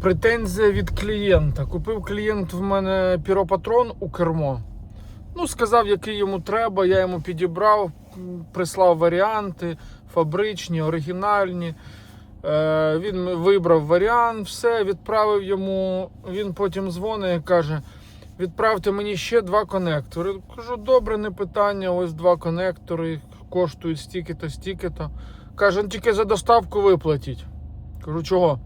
Претензія від клієнта. Купив клієнт в мене піропатрон у кермо. Ну, сказав, який йому треба, я йому підібрав, прислав варіанти, фабричні, оригінальні. Е, він вибрав варіант, все, відправив йому. Він потім дзвонить і каже: відправте мені ще два конектори. Кажу, добре, не питання. Ось два конектори, коштують стільки-то, стільки-то. Каже, «Ну, тільки за доставку виплатіть. Кажу, чого?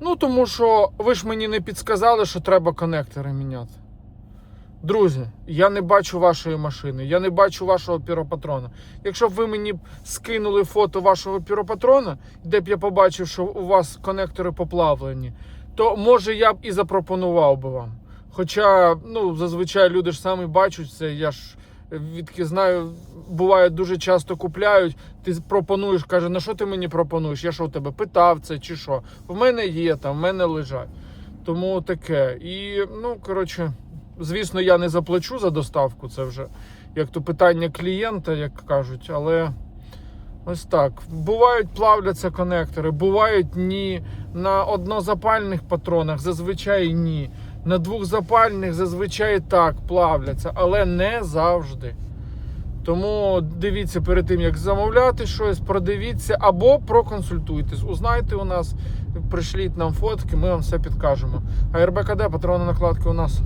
Ну, тому що ви ж мені не підсказали, що треба конектори міняти. Друзі, я не бачу вашої машини, я не бачу вашого піропатрона. Якщо б ви мені скинули фото вашого піропатрона, де б я побачив, що у вас конектори поплавлені, то може я б і запропонував би вам. Хоча, ну, зазвичай люди ж самі бачать це, я ж відки знаю, буває дуже часто купляють. Ти пропонуєш, каже, на що ти мені пропонуєш? Я що у тебе питав це чи що? В мене є там, в мене лежать. Тому таке. І, ну, коротше, звісно, я не заплачу за доставку, це вже як то питання клієнта, як кажуть, але. Ось так. Бувають плавляться конектори, бувають ні. На однозапальних патронах зазвичай ні. На двохзапальних зазвичай так плавляться, але не завжди. Тому дивіться перед тим, як замовляти щось, продивіться або проконсультуйтесь. Узнайте у нас, прийшліть нам фотки, ми вам все підкажемо. А РБКД патрони накладки у нас.